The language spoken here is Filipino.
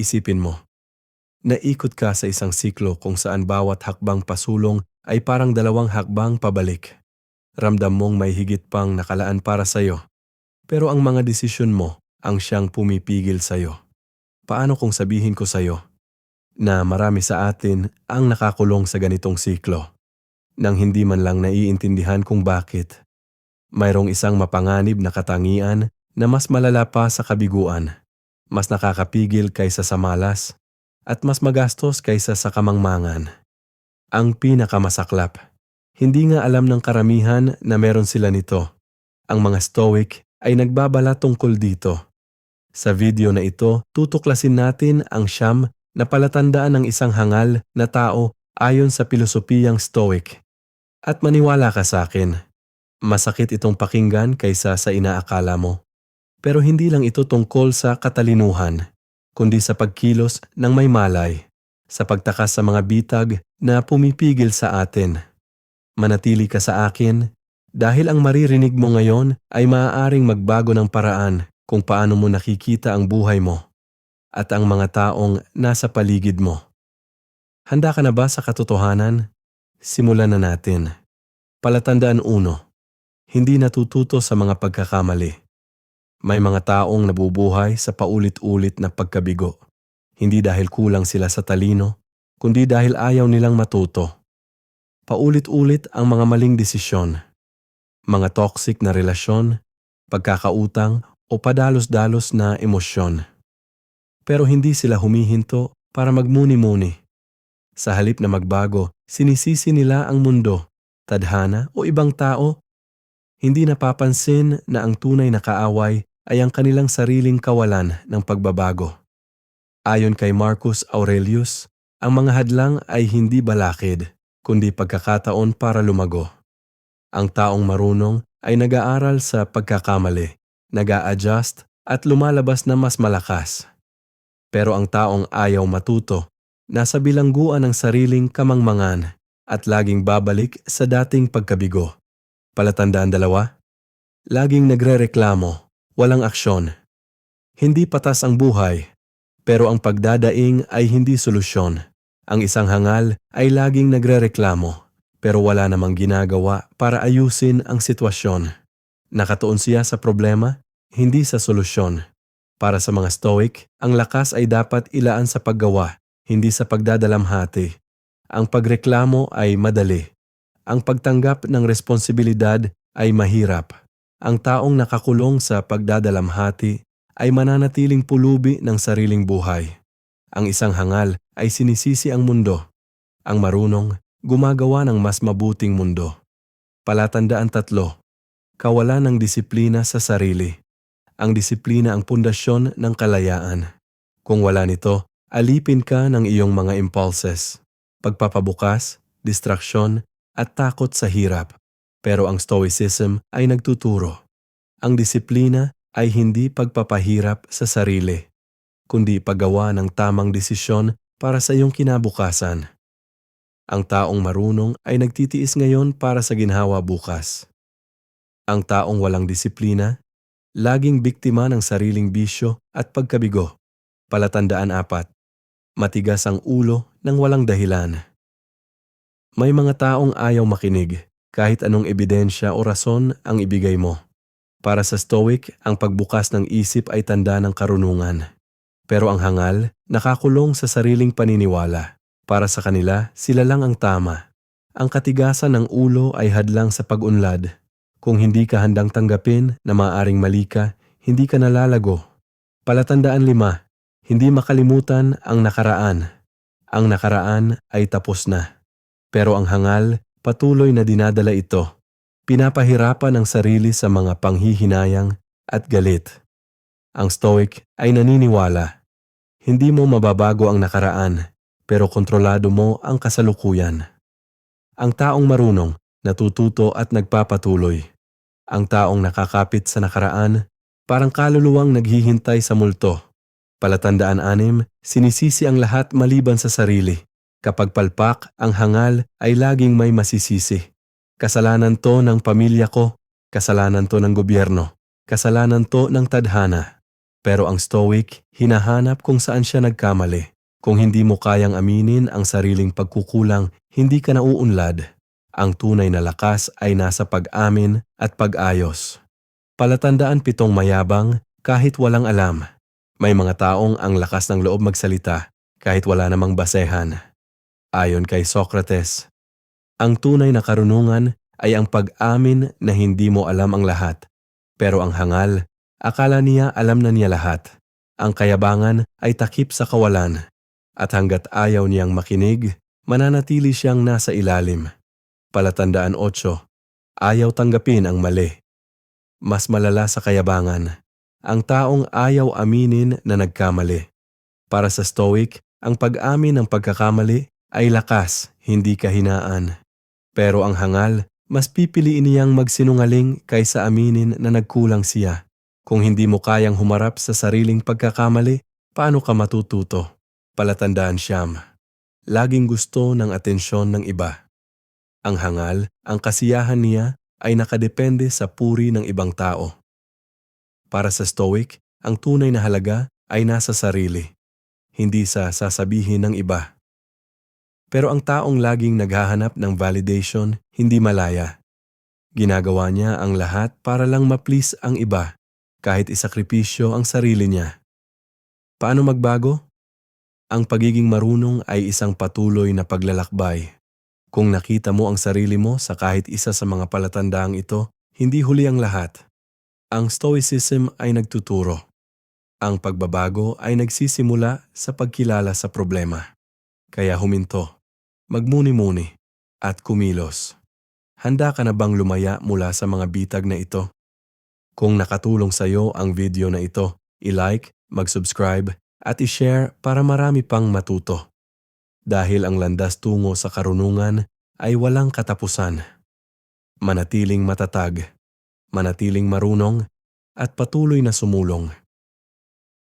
Isipin mo. Naikot ka sa isang siklo kung saan bawat hakbang pasulong ay parang dalawang hakbang pabalik. Ramdam mong may higit pang nakalaan para sa'yo. Pero ang mga desisyon mo ang siyang pumipigil sa'yo. Paano kung sabihin ko sa'yo na marami sa atin ang nakakulong sa ganitong siklo nang hindi man lang naiintindihan kung bakit. Mayroong isang mapanganib na katangian na mas malala pa sa kabiguan, mas nakakapigil kaysa sa malas, at mas magastos kaysa sa kamangmangan. Ang pinakamasaklap, hindi nga alam ng karamihan na meron sila nito. Ang mga stoic ay nagbabala tungkol dito. Sa video na ito, tutuklasin natin ang siyam na palatandaan ng isang hangal na tao ayon sa pilosopiyang stoic. At maniwala ka sa akin, masakit itong pakinggan kaysa sa inaakala mo. Pero hindi lang ito tungkol sa katalinuhan, kundi sa pagkilos ng may malay, sa pagtakas sa mga bitag na pumipigil sa atin. Manatili ka sa akin dahil ang maririnig mo ngayon ay maaaring magbago ng paraan kung paano mo nakikita ang buhay mo at ang mga taong nasa paligid mo. Handa ka na ba sa katotohanan? Simulan na natin. Palatandaan uno, hindi natututo sa mga pagkakamali. May mga taong nabubuhay sa paulit-ulit na pagkabigo. Hindi dahil kulang sila sa talino, kundi dahil ayaw nilang matuto. Paulit-ulit ang mga maling desisyon. Mga toxic na relasyon, pagkakautang o padalos-dalos na emosyon. Pero hindi sila humihinto para magmuni-muni. Sa halip na magbago, sinisisi nila ang mundo, tadhana o ibang tao. Hindi napapansin na ang tunay na kaaway ay ang kanilang sariling kawalan ng pagbabago. Ayon kay Marcus Aurelius, ang mga hadlang ay hindi balakid, kundi pagkakataon para lumago. Ang taong marunong ay nag-aaral sa pagkakamali, nag-a-adjust at lumalabas na mas malakas. Pero ang taong ayaw matuto, nasa bilangguan ng sariling kamangmangan at laging babalik sa dating pagkabigo. Palatandaan dalawa, laging nagrereklamo walang aksyon. Hindi patas ang buhay, pero ang pagdadaing ay hindi solusyon. Ang isang hangal ay laging nagrereklamo, pero wala namang ginagawa para ayusin ang sitwasyon. Nakatuon siya sa problema, hindi sa solusyon. Para sa mga stoic, ang lakas ay dapat ilaan sa paggawa, hindi sa pagdadalamhati. Ang pagreklamo ay madali. Ang pagtanggap ng responsibilidad ay mahirap. Ang taong nakakulong sa pagdadalamhati ay mananatiling pulubi ng sariling buhay. Ang isang hangal ay sinisisi ang mundo. Ang marunong, gumagawa ng mas mabuting mundo. Palatandaan tatlo, kawalan ng disiplina sa sarili. Ang disiplina ang pundasyon ng kalayaan. Kung wala nito, alipin ka ng iyong mga impulses, pagpapabukas, distraksyon, at takot sa hirap. Pero ang Stoicism ay nagtuturo. Ang disiplina ay hindi pagpapahirap sa sarili, kundi paggawa ng tamang desisyon para sa iyong kinabukasan. Ang taong marunong ay nagtitiis ngayon para sa ginhawa bukas. Ang taong walang disiplina, laging biktima ng sariling bisyo at pagkabigo. Palatandaan apat, matigas ang ulo ng walang dahilan. May mga taong ayaw makinig kahit anong ebidensya o rason ang ibigay mo. Para sa Stoic, ang pagbukas ng isip ay tanda ng karunungan. Pero ang hangal, nakakulong sa sariling paniniwala. Para sa kanila, sila lang ang tama. Ang katigasan ng ulo ay hadlang sa pag-unlad. Kung hindi ka handang tanggapin na maaring mali ka, hindi ka nalalago. Palatandaan lima, hindi makalimutan ang nakaraan. Ang nakaraan ay tapos na. Pero ang hangal, patuloy na dinadala ito. Pinapahirapan ang sarili sa mga panghihinayang at galit. Ang Stoic ay naniniwala. Hindi mo mababago ang nakaraan, pero kontrolado mo ang kasalukuyan. Ang taong marunong, natututo at nagpapatuloy. Ang taong nakakapit sa nakaraan, parang kaluluwang naghihintay sa multo. Palatandaan anim, sinisisi ang lahat maliban sa sarili. Kapag palpak, ang hangal ay laging may masisisi. Kasalanan to ng pamilya ko, kasalanan to ng gobyerno, kasalanan to ng tadhana. Pero ang Stoic, hinahanap kung saan siya nagkamali. Kung hindi mo kayang aminin ang sariling pagkukulang, hindi ka nauunlad. Ang tunay na lakas ay nasa pag-amin at pag-ayos. Palatandaan pitong mayabang kahit walang alam. May mga taong ang lakas ng loob magsalita kahit wala namang basehan. Ayon kay Socrates, ang tunay na karunungan ay ang pag-amin na hindi mo alam ang lahat. Pero ang hangal, akala niya alam na niya lahat. Ang kayabangan ay takip sa kawalan. At hanggat ayaw niyang makinig, mananatili siyang nasa ilalim. Palatandaan 8. Ayaw tanggapin ang mali. Mas malala sa kayabangan, ang taong ayaw aminin na nagkamali. Para sa Stoic, ang pag-amin ng pagkakamali ay lakas, hindi kahinaan. Pero ang hangal, mas pipiliin niyang magsinungaling kaysa aminin na nagkulang siya. Kung hindi mo kayang humarap sa sariling pagkakamali, paano ka matututo? Palatandaan siyam. Laging gusto ng atensyon ng iba. Ang hangal, ang kasiyahan niya ay nakadepende sa puri ng ibang tao. Para sa Stoic, ang tunay na halaga ay nasa sarili, hindi sa sasabihin ng iba. Pero ang taong laging naghahanap ng validation, hindi malaya. Ginagawa niya ang lahat para lang ma-please ang iba, kahit isakripisyo ang sarili niya. Paano magbago? Ang pagiging marunong ay isang patuloy na paglalakbay. Kung nakita mo ang sarili mo sa kahit isa sa mga palatandaang ito, hindi huli ang lahat. Ang Stoicism ay nagtuturo. Ang pagbabago ay nagsisimula sa pagkilala sa problema. Kaya huminto, magmuni-muni, at kumilos. Handa ka na bang lumaya mula sa mga bitag na ito? Kung nakatulong sa iyo ang video na ito, i-like, mag-subscribe, at i-share para marami pang matuto. Dahil ang landas tungo sa karunungan ay walang katapusan. Manatiling matatag, manatiling marunong, at patuloy na sumulong.